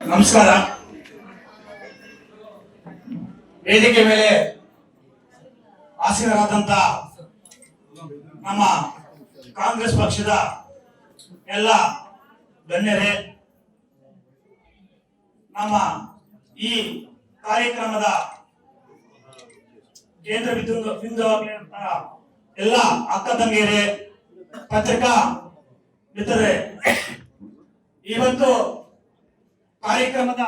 ನಮಸ್ಕಾರ. ವೇದಿಕೆ ಮೇಲೆ ಆಸೀನರಾದಂತ ನಮ್ಮ ಕಾಂಗ್ರೆಸ್ ಪಕ್ಷದ ಎಲ್ಲ ಗಣ್ಯರೇ, ನಮ್ಮ ಈ ಕಾರ್ಯಕ್ರಮದ ಕೇಂದ್ರ ಬಿಂದು ಎಲ್ಲ ಅಕ್ಕ ತಂಗಿಯರೇ, ಪತ್ರಿಕಾ ಮಿತ್ರರೇ ಇವತ್ತು ಕಾರ್ಯಕ್ರಮದ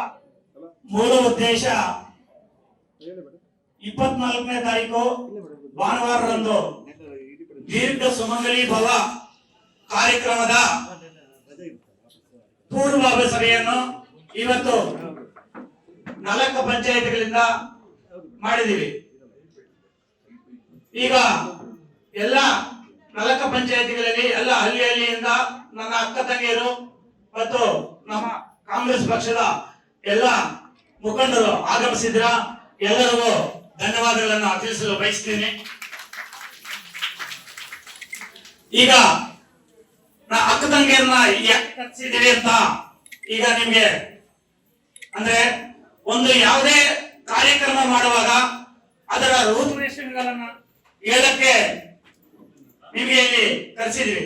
ಮೂಲ ಉದ್ದೇಶ ಇಪ್ಪತ್ನಾಲ್ಕನೇ ತಾರೀಕು ಭಾನುವಾರರಂದು ದೀರ್ಘ ಸುಮಂಗಲಿ ಭವ ಕಾರ್ಯಕ್ರಮದ ಪೂರ್ವಭಾವಿ ಸಭೆಯನ್ನು ಇವತ್ತು ನಾಲ್ಕು ಪಂಚಾಯತ್ಗಳಿಂದ ಮಾಡಿದೀವಿ ಈಗ ಎಲ್ಲ ನಾಲ್ಕು ಪಂಚಾಯತಿಗಳಲ್ಲಿ, ಎಲ್ಲ ಹಳ್ಳಿ ಹಳ್ಳಿಯಿಂದ ನನ್ನ ಅಕ್ಕ ತಂಗಿಯರು ಮತ್ತು ನಮ್ಮ ಕಾಂಗ್ರೆಸ್ ಪಕ್ಷದ ಎಲ್ಲ ಮುಖಂಡರು ಆಗಮಿಸಿದ್ರ ಎಲ್ಲರಿಗೂ ಧನ್ಯವಾದಗಳನ್ನು ತಿಳಿಸಲು ಬಯಸ್ತೀನಿ. ಈಗ ನಾ ಅಕ್ಕ ತಂಗಿಯನ್ನ ಯಾಕೆ ಕರೆಸಿದ್ದೀವಿ ಅಂತ ಈಗ ನಿಮ್ಗೆ ಅಂದ್ರೆ ಒಂದು ಯಾವುದೇ ಕಾರ್ಯಕ್ರಮ ಮಾಡುವಾಗ ಅದರ ರೂಪುರೇಷೆಗಳನ್ನ ಹೇಳಕ್ಕೆ ನಿಮಗೆ ಇಲ್ಲಿ ಕರೆಸಿದ್ವಿ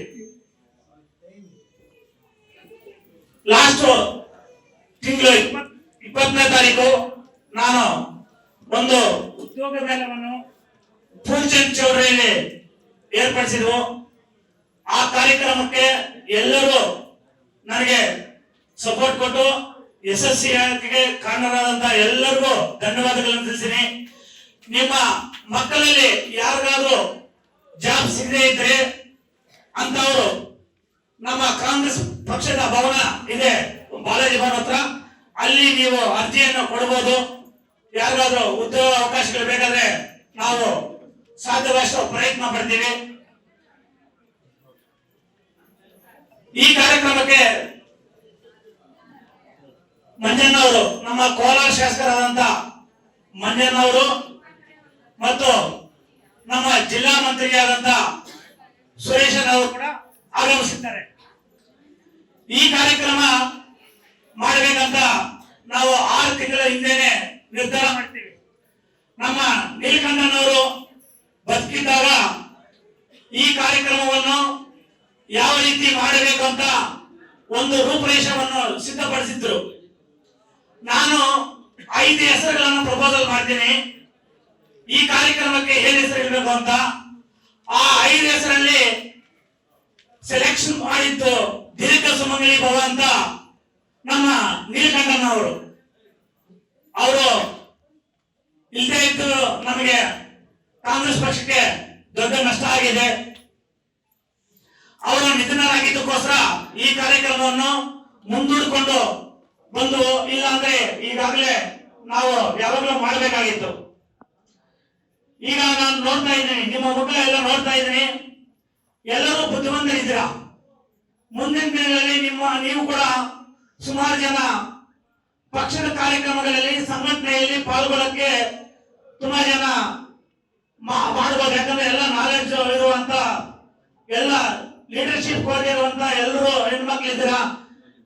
ಲಾಸ್ಟ್ ತಿಂಗಳು ಇಪ್ಪತ್ತನೇ ತಾರೀಕು ನಾನು ಒಂದು ಉದ್ಯೋಗ ಮೇಳವನ್ನು ಫುಲ್ಚಂದ್ ಚೌಡರಿಯಲ್ಲಿ ಏರ್ಪಡಿಸಿದ್ವು. ಆ ಕಾರ್ಯಕ್ರಮಕ್ಕೆ ಎಲ್ಲರೂ ನನಗೆ ಸಪೋರ್ಟ್ ಕೊಟ್ಟು ಯಶಸ್ವಿಯಾಗಿ ಕಾರಣರಾದಂತ ಎಲ್ಲರಿಗೂ ಧನ್ಯವಾದಗಳನ್ನು ತಿಳಿಸ್ತೀನಿ. ನಿಮ್ಮ ಮಕ್ಕಳಲ್ಲಿ ಯಾರಿಗಾದ್ರೂ ಜಾಬ್ ಸಿಗದೆ ಇದ್ರೆ ಅಂತವರು ನಮ್ಮ ಕಾಂಗ್ರೆಸ್ ಪಕ್ಷದ ಭವನ ಇದೆ ಬಾಲಾಜಿ ಭವನ ಹತ್ರ. ಅಲ್ಲಿ ನೀವು ಅರ್ಜಿಯನ್ನು ಕೊಡಬಹುದು ಯಾರಾದರೂ ಉದ್ಯೋಗ ಅವಕಾಶಗಳು ಬೇಕಾದ್ರೆ ನಾವು ಸಾಧ್ಯವಾದಷ್ಟು ಪ್ರಯತ್ನ ಪಡ್ತೀವಿ ಈ ಕಾರ್ಯಕ್ರಮಕ್ಕೆ ಮಂಜಣ್ಣವರು ನಮ್ಮ ಕೋಲಾರ ಶಾಸಕರಾದಂತ ಮಂಜಣ್ಣವರು ಮತ್ತು ನಮ್ಮ ಜಿಲ್ಲಾ ಮಂತ್ರಿಯಾದಂತ ಸುರೇಶನ್ ಅವರು ಕೂಡ ಆಗಮಿಸಿದ್ದಾರೆ. ಈ ಕಾರ್ಯಕ್ರಮ ಮಾಡಬೇಕಂತ ನಾವು ಆರು ತಿಂಗಳ ಹಿಂದೆನೆ ನಿರ್ಧಾರ ಮಾಡ್ತೀವಿ. ನಮ್ಮ ನೀಲಕಂಠನವರು ಬದುಕಿದ್ದಾಗ ಈ ಕಾರ್ಯಕ್ರಮವನ್ನು ಯಾವ ರೀತಿ ಮಾಡಬೇಕು ಅಂತ ಒಂದು ರೂಪರೇಷವನ್ನು ಸಿದ್ಧಪಡಿಸಿದ್ರು. ನಾನು ಐದು ಹೆಸರುಗಳನ್ನು ಪ್ರಪೋಸಲ್ ಮಾಡ್ತೀನಿ. ಈ ಕಾರ್ಯಕ್ರಮಕ್ಕೆ ಏನು ಹೆಸರು ಇರಬೇಕು ಅಂತ. ಆ ಐದು ಹೆಸರಲ್ಲಿ ಸೆಲೆಕ್ಷನ್ ಮಾಡಿದ್ದು ದೀರ್ಘ ಸುಮಂಗಲಿ ಭವ ಅಂತ ನಮ್ಮ ನೀಲಕಂಠನವರು ಅವರು ಇಲ್ಲದೆ ಇದ್ದು ನಮಗೆ ಕಾಂಗ್ರೆಸ್ ಪಕ್ಷಕ್ಕೆ ದೊಡ್ಡ ನಷ್ಟ ಆಗಿದೆ. ಅವರು ನಿಧನರಾಗಿದ್ದಕ್ಕೋಸ್ಕರ ಈ ಕಾರ್ಯಕ್ರಮವನ್ನು ಮುಂದೂಡಿಕೊಂಡು ಬಂದು ಇಲ್ಲ ಅಂದ್ರೆ ಈಗಾಗಲೇ ನಾವು ಯಾವಾಗಲೂ ಮಾಡಬೇಕಾಗಿತ್ತು. ಈಗ ನಾನು ನೋಡ್ತಾ ಇದ್ದೀನಿ, ನಿಮ್ಮ ಮುಖ ಎಲ್ಲ ನೋಡ್ತಾ ಇದ್ದೀನಿ. ಎಲ್ಲರೂ ಬುದ್ಧಿವಂತರಿದ್ದೀರಾ? ಮುಂದಿನ ದಿನಗಳಲ್ಲಿ ನಿಮ್ಮ ನೀವು ಕೂಡ ಸುಮಾರು ಜನ ಪಕ್ಷದ ಕಾರ್ಯಕ್ರಮಗಳಲ್ಲಿ, ಸಂಘಟನೆಯಲ್ಲಿ ಪಾಲ್ಗೊಳ್ಳಕ್ಕೆ ತುಂಬಾ ಜನ ಮಾಡಬಹುದು ಯಾಕಂದ್ರೆ ಎಲ್ಲ ನಾಲೆಡ್ಜ್ ಇರುವಂತ ಎಲ್ಲ ಲೀಡರ್ಶಿಪ್ ಇರುವಂತ ಎಲ್ಲರೂ ಹೆಣ್ಮಕ್ಳಿದ್ದೀರಾ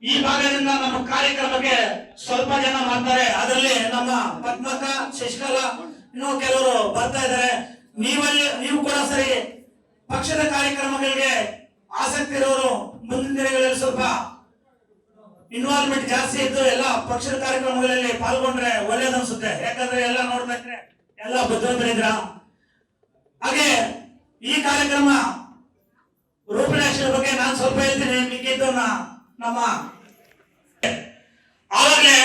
ಈ ಭಾಗದಿಂದ ನಮ್ಮ ಕಾರ್ಯಕ್ರಮಕ್ಕೆ ಸ್ವಲ್ಪ ಜನ ಮಾಡ್ತಾರೆ. ಅದರಲ್ಲಿ ನಮ್ಮ ಪದ್ಮಕ ಶಶಿಕಲಾ, ಇನ್ನೂ ಕೆಲವರು ಬರ್ತಾ ಇದ್ದಾರೆ. ನೀವಲ್ಲಿ, ನೀವು ಕೂಡ ಸರಿ. ಪಕ್ಷದ ಕಾರ್ಯಕ್ರಮಗಳಿಗೆ ಆಸಕ್ತಿ ಇರೋರು ಮುಂದಿನ ದಿನಗಳಲ್ಲಿ ಸ್ವಲ್ಪ ಇನ್ವಾಲ್ವ್ಮೆಂಟ್ ಜಾಸ್ತಿ ಇದ್ದು ಎಲ್ಲ ಪಕ್ಷದ ಕಾರ್ಯಕ್ರಮಗಳಲ್ಲಿ ಪಾಲ್ಗೊಂಡ್ರೆ ಒಳ್ಳೇದನ್ಸುತ್ತೆ. ಯಾಕಂದ್ರೆ ಎಲ್ಲ ನೋಡ್ಬೇಕ್ರೆ ಎಲ್ಲ ಬುದ್ಧಿವಂತರಿದ್ರ ಹಾಗೆ ಈ ಕಾರ್ಯಕ್ರಮ ರೂಪರೇಷನ್ ಬಗ್ಗೆ ನಾನು ಸ್ವಲ್ಪ ಹೇಳ್ತೀನಿ. ಮಿಕ್ಕಿದ್ದು ನಮ್ಮ ಆವಾಗಲೇ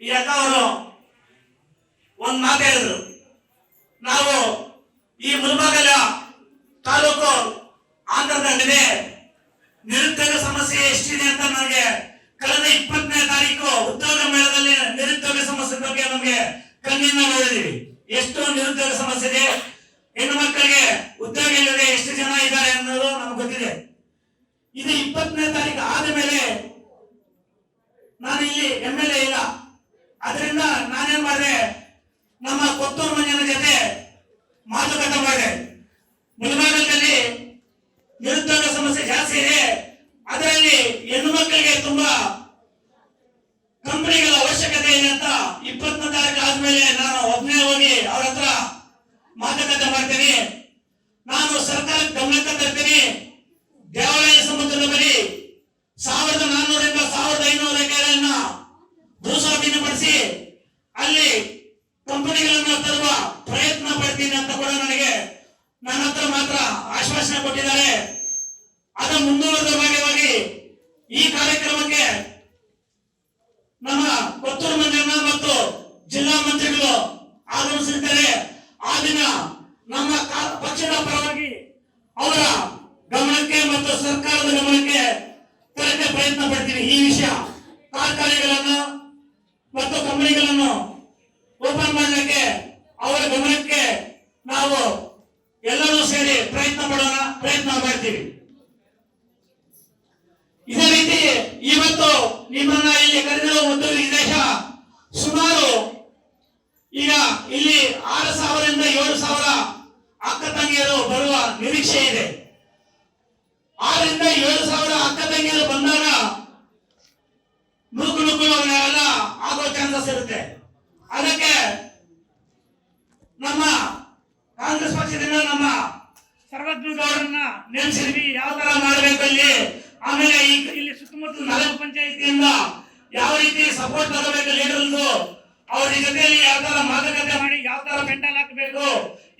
ಈ ಅಕ್ಕ ಅವರು ಒಂದ್ ಮಾತು ಹೇಳಿದ್ರು. ನಾವು ಈ ಮುಲ್ಬಾಗಲ ತಾಲೂಕು ಆಂಧ್ರದಲ್ಲಿದೆ ನಿರುದ್ಯೋಗ ಸಮಸ್ಯೆ ಎಷ್ಟಿದೆ ಅಂತ ನನಗೆ ಕಳೆದ ಇಪ್ಪತ್ತನೇ ತಾರೀಕು ಉದ್ಯೋಗ ಮೇಳದಲ್ಲಿ ನಿರುದ್ಯೋಗ ಸಮಸ್ಯೆ ಬಗ್ಗೆ ನಮಗೆ ಕಣ್ಣಿಂದ ನೋಡಿದೀವಿ ಎಷ್ಟು ನಿರುದ್ಯೋಗ ಸಮಸ್ಯೆ ಇದೆ ಹೆಣ್ಣು ಮಕ್ಕಳಿಗೆ ಉದ್ಯೋಗ ಇಲ್ಲದೆ ಎಷ್ಟು ಜನ ಇದ್ದಾರೆ ಅನ್ನೋದು ನಮ್ಗೆ ಗೊತ್ತಿದೆ. ಇದು ಇಪ್ಪತ್ತನೇ ತಾರೀಕು ಆದ ಮೇಲೆ ನಾನು ಇಲ್ಲಿ ಎಂ ಎಲ್ ಎ ಇಲ್ಲ. ಅದರಿಂದ ನಾನೇನ್ ಮಾಡಿದೆ, ನಮ್ಮ ಕೊತ್ತೂರು ಮಂಜನ ಜೊತೆ ಮಾತುಕತೆ ಮಾಡಿದೆ ಮುಳಬಾಗಲದಲ್ಲಿ ನಿರುದ್ಯೋಗ ಸಮಸ್ಯೆ ಜಾಸ್ತಿ ಇದೆ ಅದರಲ್ಲಿ ಹೆಣ್ಣು ಮಕ್ಕಳಿಗೆ ತುಂಬಾ ಕಂಪನಿಗಳ ಅವಶ್ಯಕತೆ ಇದೆ ಅಂತ ಇಪ್ಪತ್ತನೇ ತಾರೀಕು ಆದ್ಮೇಲೆ ನಾನು ಒಬ್ಬನೇ ಹೋಗಿ ಅವ್ರ ಹತ್ರ ಮಾತುಕತೆ ಮಾಡ್ತೀನಿ ನಾನು ಸರ್ಕಾರಕ್ಕೆ ಗಮನಕ್ಕೆ ತರ್ತೀನಿ ದೇವಾಲಯ ಸಮುದ್ರದ ಬಳಿ ಸಾವಿರದ ನಾನ್ನೂರಿಂದ ಸಾವಿರದ ಐನೂರು ಎಕರೆಯನ್ನ ಭೂಸ್ವಾಧೀನಪಡಿಸಿ ಅಲ್ಲಿ ಕಂಪನಿಗಳನ್ನ ತರುವ ಪ್ರಯತ್ನ ಪಡ್ತೀನಿ ಅಂತ ಕೂಡ ನನಗೆ ನನ್ನ ಹತ್ರ ಮಾತ್ರ ಆಶ್ವಾಸನೆ ಕೊಟ್ಟಿದ್ದಾರೆ ಅದರ ಮುಂದುವರೆದ ಭಾಗವಾಗಿ ಈ ಕಾರ್ಯಕ್ರಮಕ್ಕೆ ನಮ್ಮ ಕೊತ್ತೂರು ಮಂಜಣ್ಣ ಮತ್ತು ಜಿಲ್ಲಾ ಮಂತ್ರಿಗಳು ಆಗಮಿಸಿದ್ದಾರೆ ಆ ದಿನ ನಮ್ಮ ಕಾ- ಪಕ್ಷದ ಪರವಾಗಿ ಅವರ ಗಮನಕ್ಕೆ ಮತ್ತು ಸರ್ಕಾರದ ಗಮನಕ್ಕೆ ತರಕ್ಕೆ ಪ್ರಯತ್ನ ಪಡ್ತೀನಿ. ಈ ವಿಷಯ ಕಾರ್ಖಾನೆಗಳನ್ನು ಮತ್ತು ಕಂಪನಿಗಳನ್ನು ಓಪನ್ ಮಾಡಲಿಕ್ಕೆ ಅವರ ಗಮನಕ್ಕೆ ನಾವು ಎಲ್ಲರೂ ಸೇರಿ ಪ್ರಯತ್ನ ಪಡೋಣ, ಪ್ರಯತ್ನ ಮಾಡ್ತೀವಿ. ಇದೇ ರೀತಿ ಇವತ್ತು ನಿಮ್ಮನ್ನ ಇಲ್ಲಿ ಕರೆದಿರುವ ಒಂದು ಉದ್ದೇಶ ಸುಮಾರು ಈಗ ಇಲ್ಲಿ ಆರು ಸಾವಿರದಿಂದ ಏಳು ಸಾವಿರ ಅಕ್ಕ ತಂಗಿಯರು ಬರುವ ನಿರೀಕ್ಷೆ ಇದೆ. ಆರಿಂದ ಏಳು ಸಾವಿರ ಅಕ್ಕ ತಂಗಿಯರು ಬಂದಾಗ ನೂಕು ನುಗ್ಗು ಎಲ್ಲ ಆಗೋ ಚಾನ್ಸಸ್ ಇರುತ್ತೆ ಅದಕ್ಕೆ ನಮ್ಮ ಕಾಂಗ್ರೆಸ್ ಪಕ್ಷದಿಂದ ನಮ್ಮ ಸರ್ವಜ್ಞರನ್ನ ನೇಮಿಸಿದ್ವಿ ಯಾವ ತರ ಮಾಡಬೇಕು ಇಲ್ಲಿ ಆಮೇಲೆ ಈ ಇಲ್ಲಿ ಸುತ್ತಮುತ್ತಲು ನಗರ ಪಂಚಾಯತಿಯಿಂದ ಯಾವ ರೀತಿ ಸಪೋರ್ಟ್ ತಗೋಬೇಕು ಲೀಡರ್ದು ಅವ್ರ ಜೊತೆಯಲ್ಲಿ ಯಾವ ತರ ಮಾತುಕತೆ ಮಾಡಿ ಯಾವ ತರ ಪೆಂಡಲ್ ಹಾಕಬೇಕು,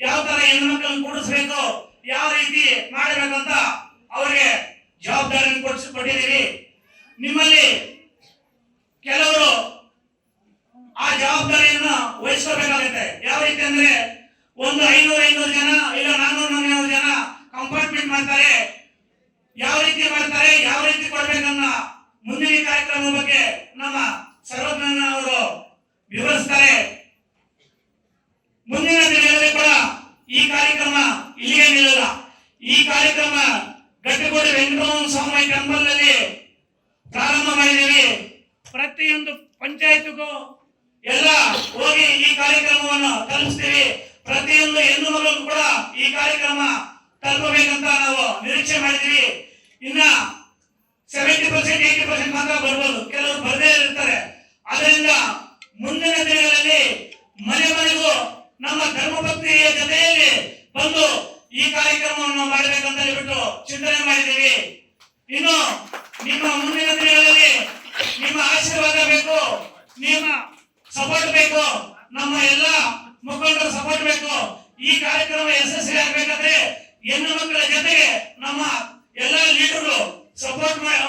ಯಾವ ತರ ಹೆಣ್ಮಕ್ಳನ್ನ ಕೂಡಿಸ್ಬೇಕು, ಯಾವ ರೀತಿ ಮಾಡಬೇಕಂತ ಅವ್ರಿಗೆ ಜವಾಬ್ದಾರಿಯನ್ನು ಕೊಡಿಸಿ ಕೊಟ್ಟಿದ್ದೀರಿ. ನಿಮ್ಮಲ್ಲಿ ಕೆಲವರು ಆ ಜವಾಬ್ದಾರಿಯನ್ನು ವಹಿಸ್ಕೋಬೇಕಾಗುತ್ತೆ. ಯಾವ ರೀತಿ ಅಂದ್ರೆ ಒಂದು ಐನೂರು ಐನೂರು ಜನ ಇಲ್ಲ ನಾನ್ನೂರು ನಾನ್ನೂರು ಜನ ಕಂಪಾರ್ಟ್ಮೆಂಟ್ ಮಾಡ್ತಾರೆ. ಯಾವ ರೀತಿ ಮಾಡ್ತಾರೆ, ಯಾವ ರೀತಿ ಕೊಡ್ಬೇಕನ್ನ ಮುಂದಿನ ಕಾರ್ಯಕ್ರಮದ ಬಗ್ಗೆ ನಮ್ಮ ಸರ್ವಜ್ಞ ಅವರು ವಿವರಿಸ್ತಾರೆ. ಮುಂದಿನ ದಿನಗಳಲ್ಲಿ ಕೂಡ ಈ ಕಾರ್ಯಕ್ರಮ ಇಲ್ಲಿಗೆ ನಿಲ್ಲಲ್ಲ. ಈ ಕಾರ್ಯಕ್ರಮ ಗಟ್ಟಿಗೋಡಿ ವೆಂಕಟರಮಣ ಸ್ವಾಮಿ ಟೆಂಪಲ್ನಲ್ಲಿ ಪ್ರಾರಂಭ ಮಾಡಿದ್ದೀವಿ. ಪ್ರತಿಯೊಂದು ಪಂಚಾಯತ್ಗೂ ಎಲ್ಲ ಹೋಗಿ ಈ ಕಾರ್ಯಕ್ರಮವನ್ನು ತಲುಪಿಸ್ತೀವಿ. ಪ್ರತಿಯೊಂದು ಹೆಣ್ಣು ಮಗಳಿಗೂ ಕೂಡ ಈ ಕಾರ್ಯಕ್ರಮ ತಲುಪಬೇಕಂತ ನಾವು ನಿರೀಕ್ಷೆ ಮಾಡಿದ್ದೀವಿ. ಇನ್ನ ಸೆವೆಂಟಿ ಪರ್ಸೆಂಟ್ ಏಯ್ಟಿ ಪರ್ಸೆಂಟ್ ಮಾತ್ರ ಬರ್ಬೋದು. ಕೆಲವರು ಬರದೇ ಇರ್ತಾರೆ. ಅದರಿಂದ ಮುಂದಿನ ದಿನಗಳಲ್ಲಿ ಮನೆ ಮನೆಗೂ ನಮ್ಮ ಧರ್ಮಪತ್ನಿಯ ಜೊತೆಯಲ್ಲಿ ಬಂದು ಈ ಕಾರ್ಯಕ್ರಮವನ್ನು ಮಾಡಬೇಕಂತ ಹೇಳ್ಬಿಟ್ಟು ಚಿಂತನೆ ಮಾಡಿದ್ದೀವಿ. ಇನ್ನು ನಿಮ್ಮ ಮುಂದಿನ ದಿನಗಳಲ್ಲಿ ನಿಮ್ಮ ಆಶೀರ್ವಾದ ಬೇಕು, ನಿಮ್ಮ ಸಪೋರ್ಟ್ ಬೇಕು, ನಮ್ಮ ಎಲ್ಲ ಮುಖಂಡರು ಸಪೋರ್ಟ್ ಬೇಕು. ಈ ಕಾರ್ಯಕ್ರಮ ಯಶಸ್ವಿ ಆಗ್ಬೇಕಾದ್ರೆ ಹೆಣ್ಣು ಮಕ್ಕಳ ಜೊತೆಗೆ ನಮ್ಮ ಎಲ್ಲ ಲೀಡರ್ಗಳು ಸಪೋರ್ಟ್ ಮಾಡಿ